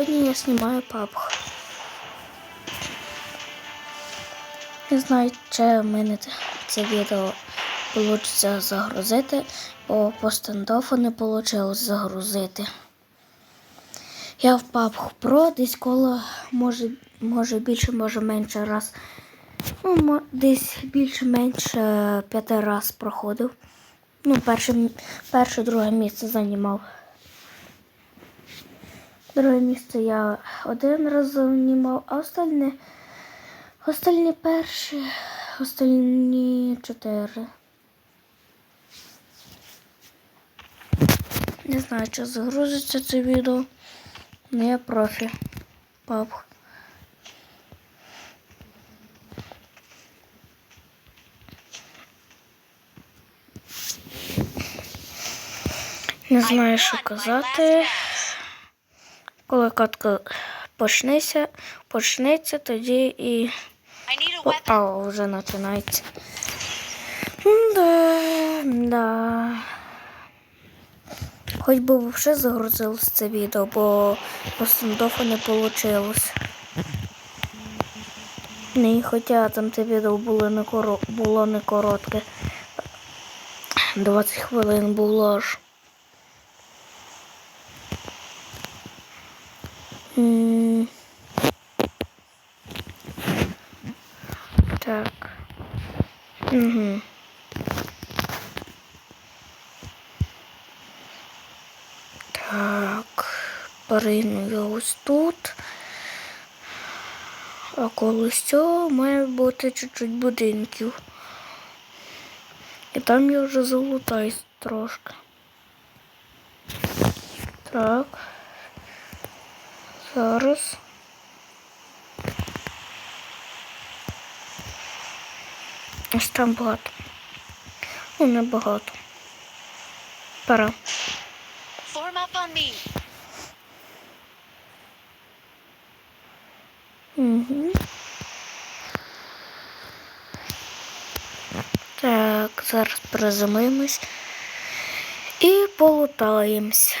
Сьогодні я знімаю папку. Не знаю, чи в мене це- відео вийде загрузити, бо по стендофу не вийшло загрузити. Я в PUBG Pro десь коло, може, може більше, може менше раз. Ну, десь більше-менше п'яти раз проходив. Ну, перше, перше, друге місце займав. Друге місце я один раз займав, а остальне, остальні перші, остальні чотири. Не знаю, чи загрузиться це відео. але я профі. Пап. Не знаю, що казати. Коли катка почнеться, почнеться, тоді і. О, вже починається. Да, да. Хоч би взагалі загрузилось це відео, бо по стендофу не вийшло. Не, хоча там це відео було не, коро... було не коротке. 20 хвилин було аж. М. Так. Угу. Так, перейну я ось тут. А коло цього має бути чуть-чуть будинків. І там я вже залутаюсь трошки. Так. Зараз. Ось там багато. Ну, не багато. Пора. Form up on. Угу. Так, зараз приземлимось і полутаємось.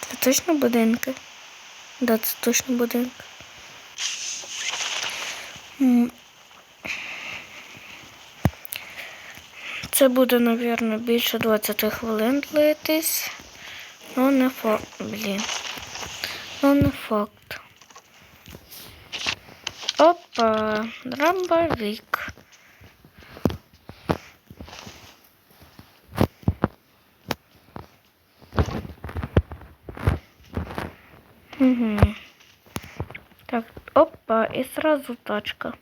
Це точно будинки? Да, це точно будинки. Це буде, мабуть, більше 20 хвилин длитись. Ну, не факт, блін. Ну, не факт. Опа, дробовик. Угу. Так, опа, и сразу тачка.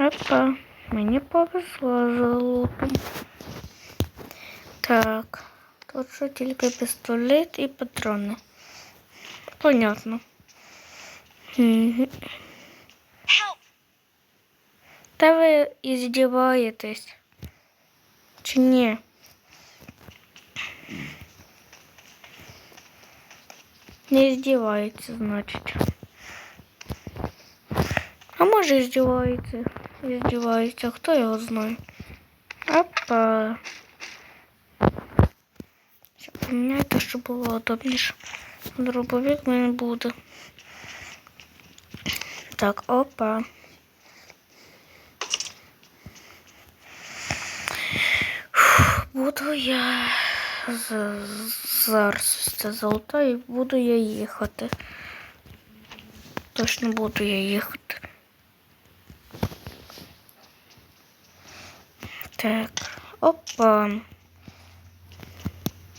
Опа, мені повезло за лутом. Так, тут що тільки пістолет і патрони. Понятно. Мгм. Help! Та ви іздіваєтесь. Чи ні? Не здівається, значить. А може і здівається. І здівається, хто його знає. Опа. Поміняйте, щоб було удобніше. Дробовик в буде. Так, опа. Буду я зараз це золото і буду я їхати. Точно буду я їхати. Так, опа.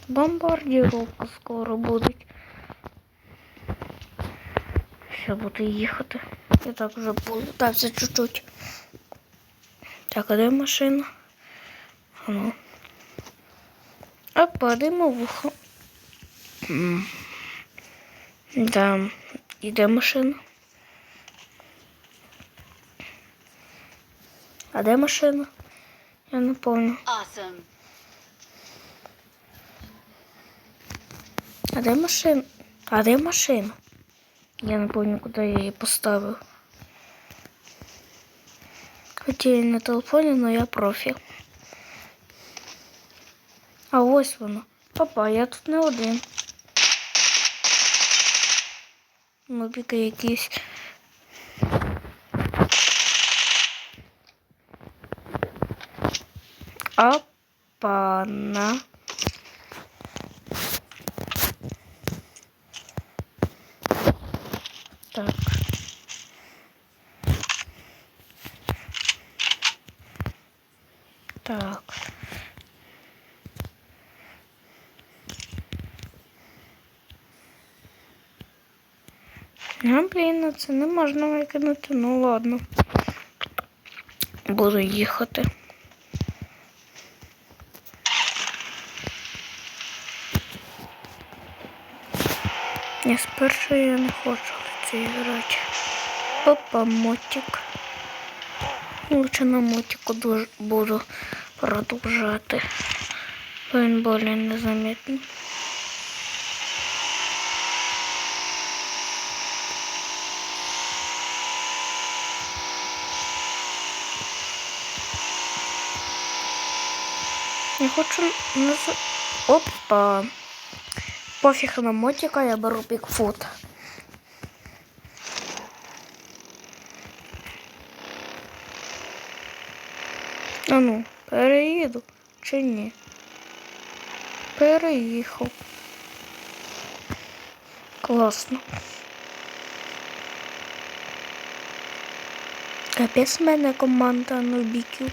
Бомбардіровка скоро буде. Все, буду їхати. Я так вже полутався чуть-чуть. Так, а де машина? А Ну. Опа, димовуха. М. Да, іде машина. А де машина? Я не пам'ятаю. Awesome. А де машина? А де машина? Я не пам'ятаю, куди я її поставив. Хоча я на телефоні, але я профі. А ось воно. Папа, я тут не один. Мобіки якісь. Апана. Так. Так. А, блін, ну це не можна викинути. Ну ладно. Буду їхати. Я спершу я не хочу це грати. Опа, мотик. Лучше на мотику буду продовжати. Бо Він більш незаметний. Я хочу. Опа. Пофіг на мотика, я беру пікфут. А ну, переїду чи ні? Переїхав. Класно. Капець в мене команда нубіків.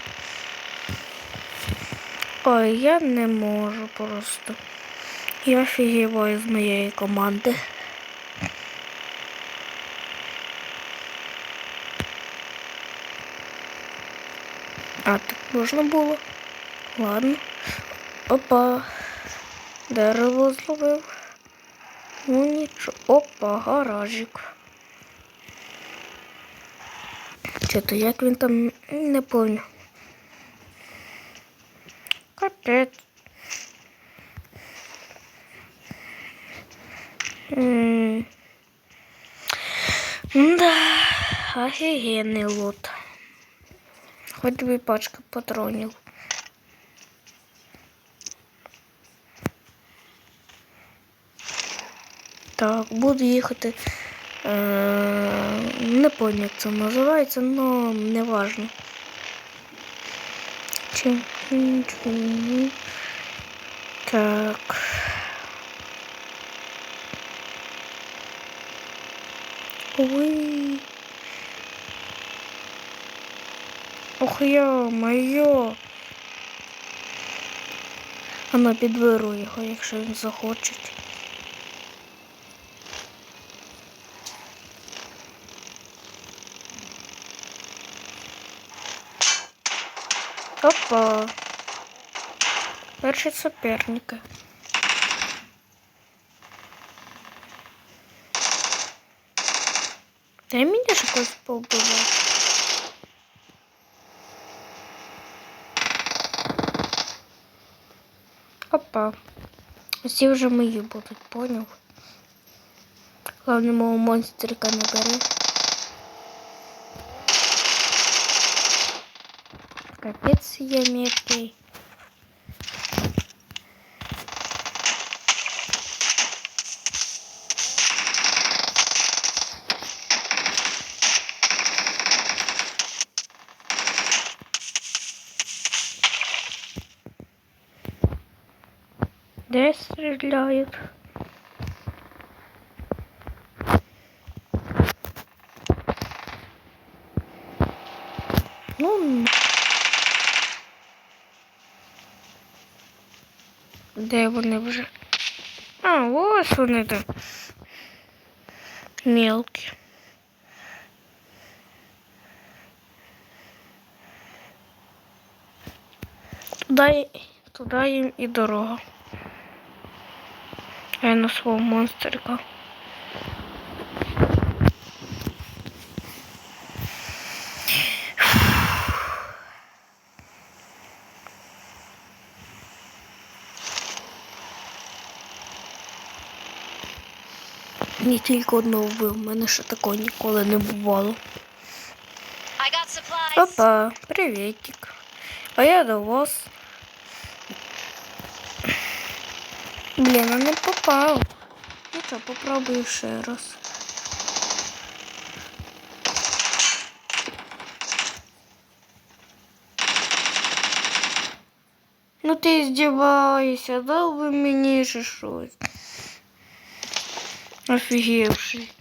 Ой, я не можу просто. Я офігіваю з моєї команди. А, так можна було. Ладно. Опа. Дерево зловив. Ну нічого. Опа, гаражик. Чи то як він там не помню. Капець. Да, офігенний лут. Хоч би пачка патронів. Так, буду їхати. Е, не пам'ятаю, як це називається, але не важно. Чи... Так. Ой. Ё-моё. Воно підберу його, якщо він захоче. Опа. Перші суперники. Дай мені ж когось повбивати. Опа. Всі вже мої будуть, поняв? Главное, мого монстрика не бери. Капець я м'який. Де стріляють? Ну, де вони вже? А, ось вони там. Мелкі. Туди, туди їм і дорога. Я на свого монстрика. Не тільки одного вбив, в мене ще такого ніколи не бувало. Опа, приветик. А я до вас. Блін, а не попав. Ну що, попробую ще раз. Ну ти здіваєшся, дав би мені ще щось. Офігівший.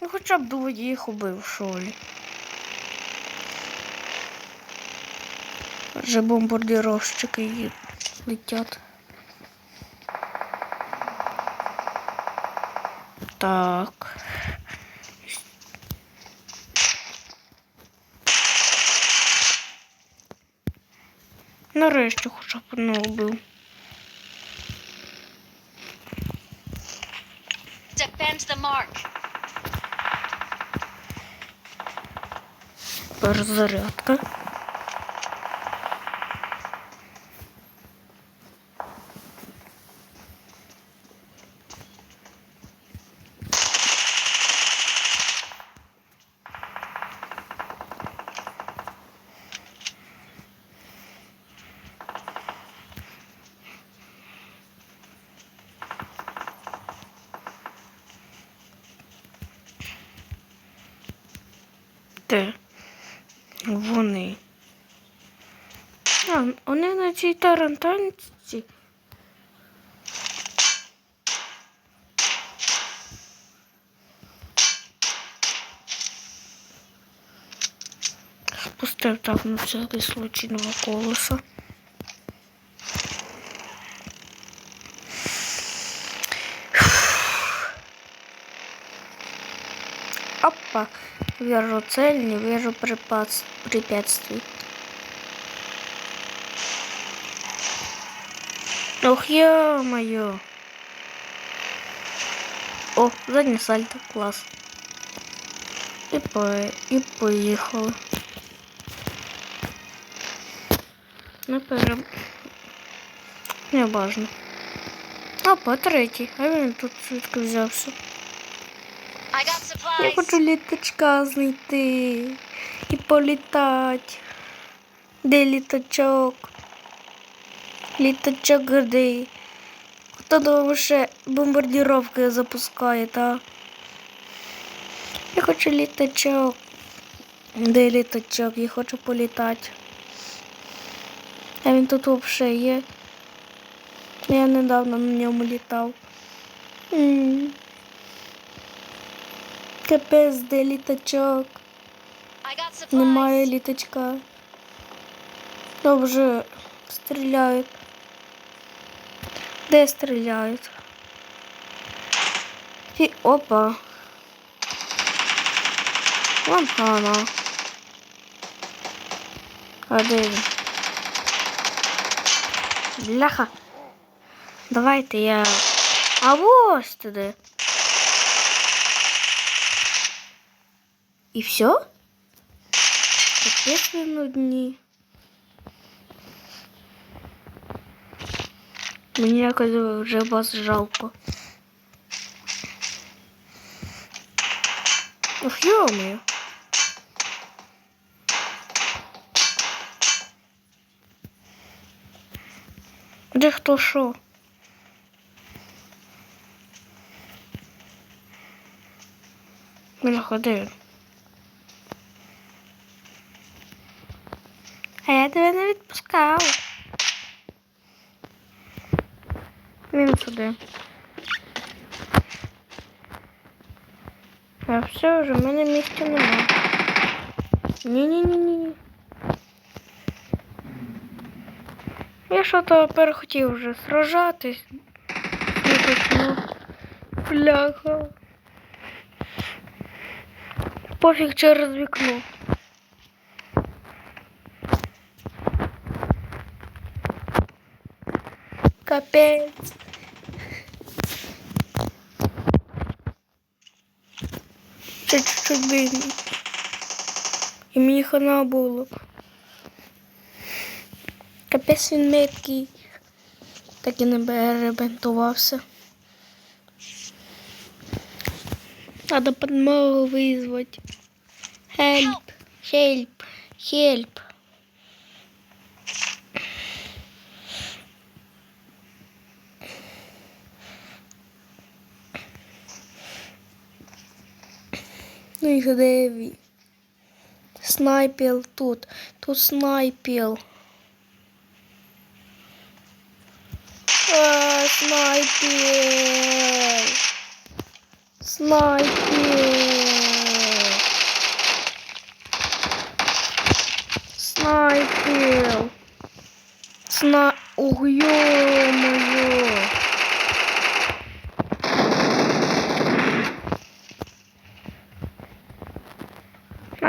Ну хоча б двоїх убив в шолі. Вже бомбардировщики летять. Так. Нарешті хоча б одного вбив. Defend the mark. Перезарядка. Тарантанці. Спустив так на всякий случай два колеса. Опа. Вижу цель, не вижу препятс- препятствий. Ох, ё-моё. О, задний сальто, класс. И, по... и поехали. Наперед. Не важно. Опа, третій. А він тут швидко взявся. Я хочу літачка знайти і політати. Де літачок? Літачок де? Хто довше бомбардировки запускає, та? Я хочу літачок. Де літачок? Я хочу політати. А він тут взагалі є. Я недавно на ньому літав. М. Капець, де літачок? Немає літачка. Добре, стріляють. Де стріляють? Фі... Опа. Вон вона. А де він? Бляха. Давайте я. А ось туди. І все? Капець ви нудні. Мені якось вже вас жалко. Ох, йомою. Де хто що? Бляха, де він? А я тебе не відпускав. Сюди. А все вже в мене місця нема. Ні-ні-ні-ні. Я що то перехотів вже сражатись. Якось, ну, бляха. Пофіг через вікно. Капець. Чуть-чуть. І мені хана було. Капець він меткий. Так і не перебентувався. Треба подмогу визвати. Хельп, хельп, help. І де він? Снайпер тут. Тут снайпер. А, снайпер. Снайпер. Снайпер. Сна... Ох, ё-моё.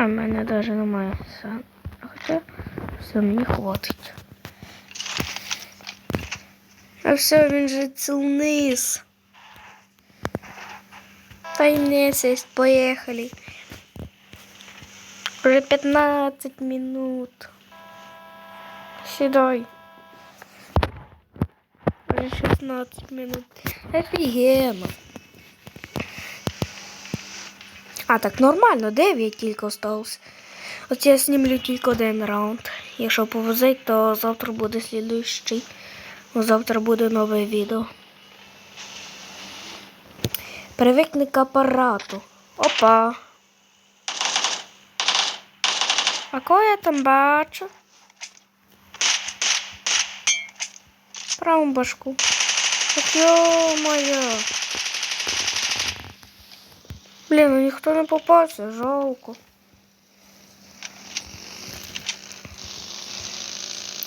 В мене навіть немає. Хоча все мені хватить. А все, він же це вниз. Та й не сесть, поїхали. Уже 15 минут. Сідай. Уже 16 минут. Офігенно. А, так нормально, 9 тільки осталось. От я знімлю тільки один раунд. Якщо повезить, то завтра буде слідуючий. Ну, Завтра буде нове відео. Привикни к апарату. Опа. А кого я там бачу? Праву башку. Так ё-моё. Блін, ну ніхто не попався, жалко.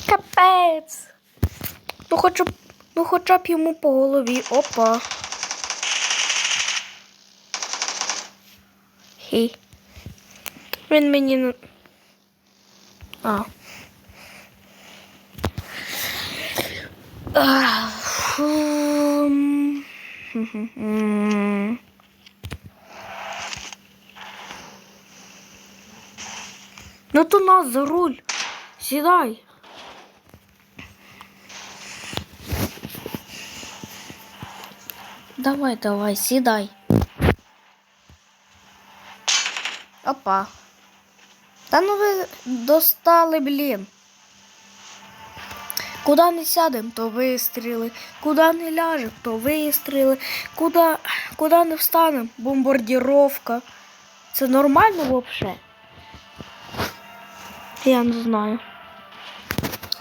Капець. Ну хоча б, ну хоча б йому по голові. Опа. Хі. Він мені. А. А, Ну то нас за руль. Сідай. Давай, давай, сідай. Опа. Та ну ви достали, блін. Куда не сядем, то вистріли. Куда не ляжем, то вистріли. Куда, куда не встанем, бомбардіровка. Це нормально взагалі? Я не знаю.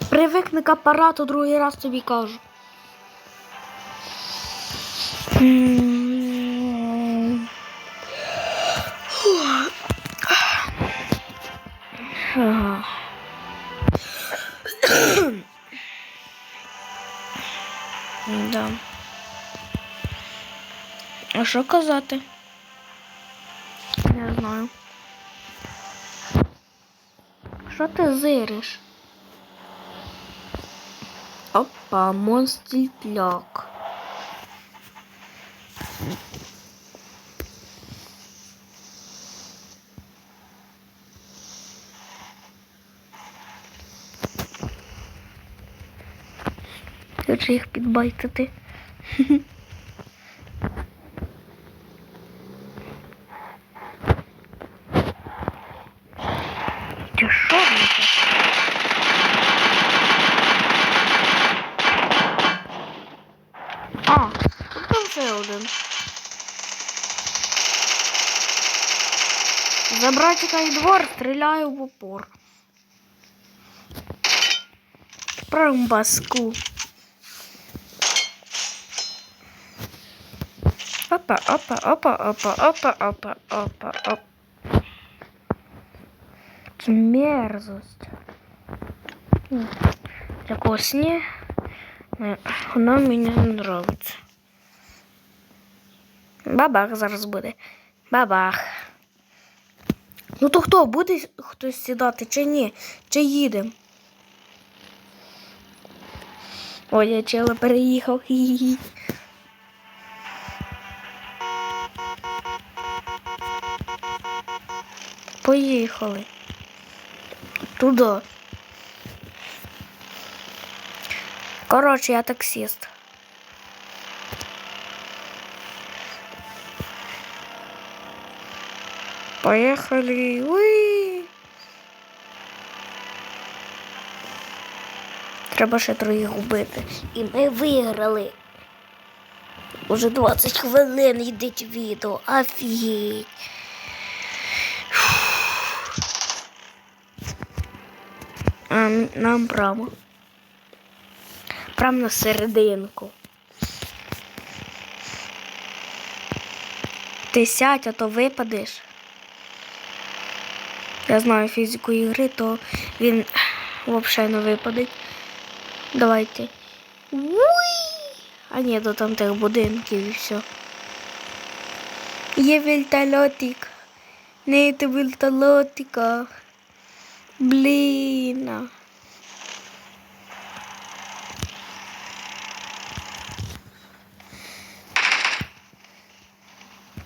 Привикни к апарату, другий раз тобі кажу. Да. А що казати? Що ти зириш? Опа, монстільпляк. Хочу їх підбайтити. За братика і двор стріляю в упор. Прям баску. Опа, опа, опа, опа, опа, опа, опа, опа. Це мерзость. М, Такого сне э, вона мені не нравиться. Бабах зараз буде. Бабах. Ну то хто буде хтось сідати чи ні? Чи їдемо? Ой, я чела переїхав. Хі-хі-хі. Поїхали. Туди. Коротше, я таксист. Поехали. Уй. Треба ще троїх убити. І ми виграли. Уже 20 хвилин йдеть відео. Офігеть. А нам прямо. Прямо на серединку. Ти сядь, а то випадеш. Я знаю фізику ігри, то він взагалі не випадить. Давайте. Уй! А ні, то там тих будинків і все. Є вертольотик. Не, це вертольотика. Блін.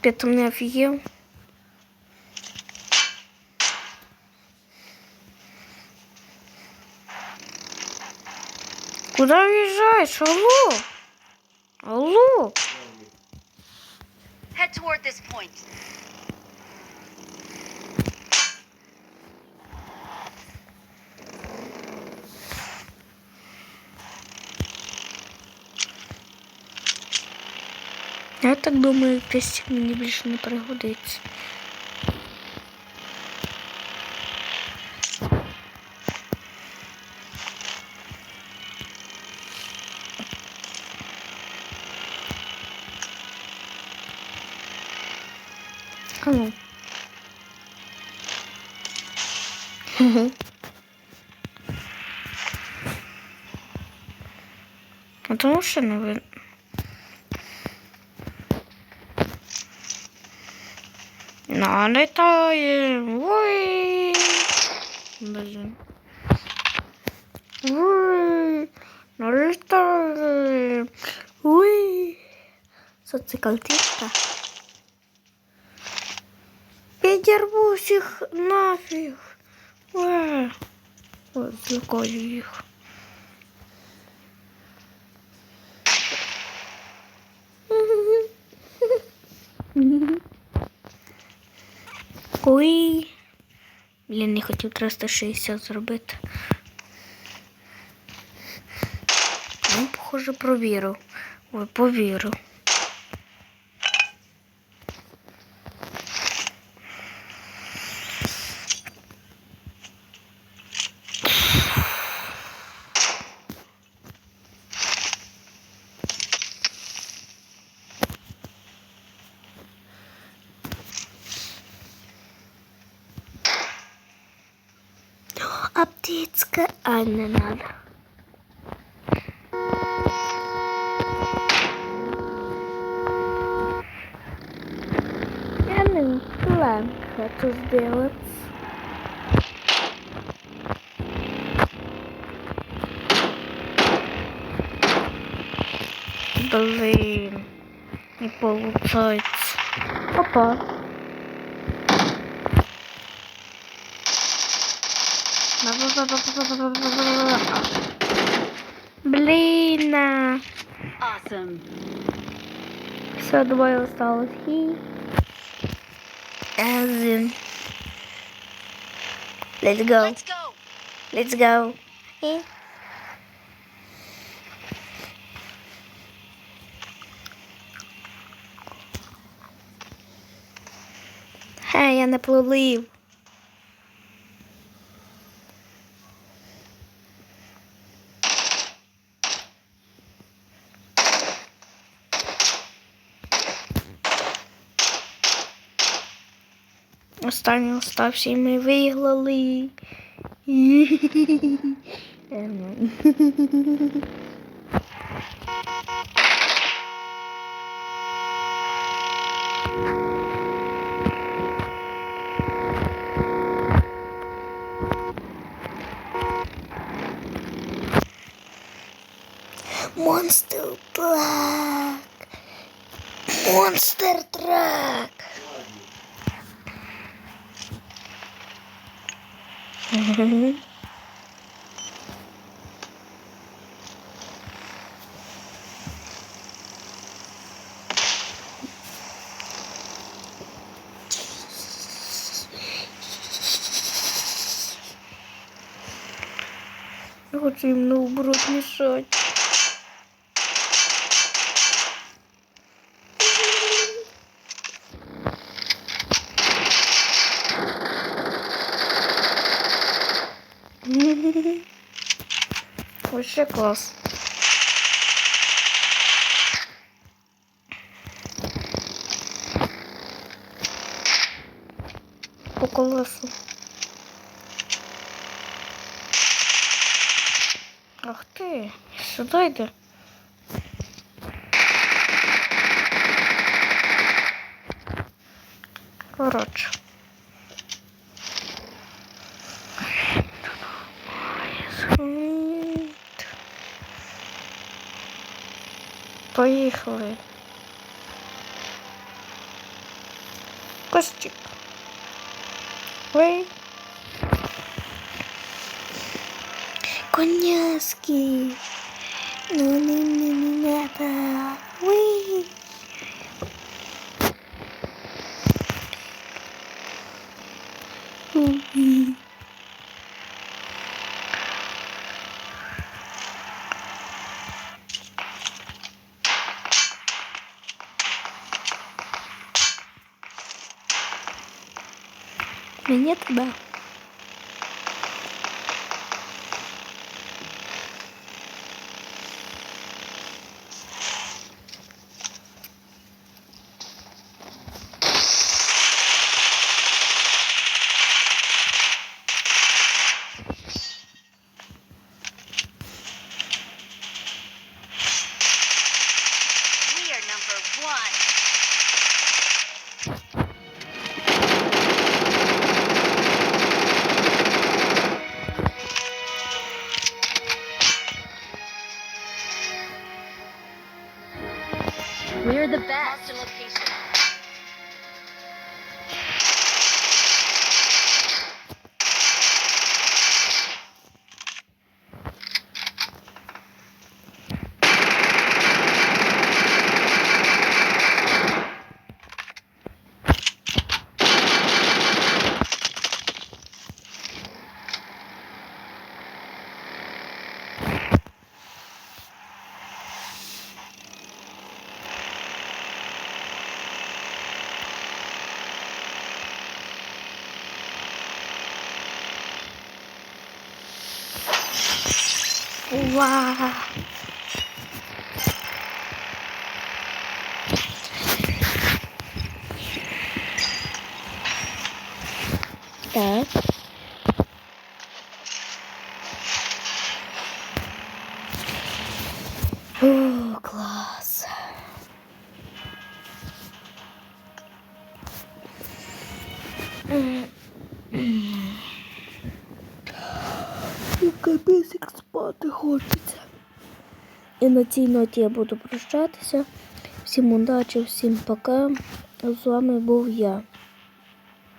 Петр не офігел. Куда уезжаешь? Алло? Алло? Head toward this point. Я так думаю, пістик мені більше не пригодиться. А тому що не ви... Налетаем. Ой. Блин. Ой. Налетаем. Ой. Социкалтишка. Підірву всіх нафіг. Ой, їх. Ой. Блін, не хотів 360 зробити. Ну, похоже, провірив. Ой, повірив. Аптечка, а не надо. Я не план хочу сделать. Блин, не получается. Опа. Блин. а. Awesome. Все, двоє осталось. Хі. Один. Let's go. Let's go. Let's go. Хі. Хе, я не плив. Останній остався і ми виграли. Монстр трак. Monster Truck! Я хочу им наоборот мешать. Вообще клас. По колесу. Ах ти, сюди йди. Коротше. Поїхали. Костик. Ой. Коняски. Ну, не, не, не надо. Ой. Ой. Мені 哇。На цій ноті я буду прощатися. Всім удачі, всім пока. З вами був я.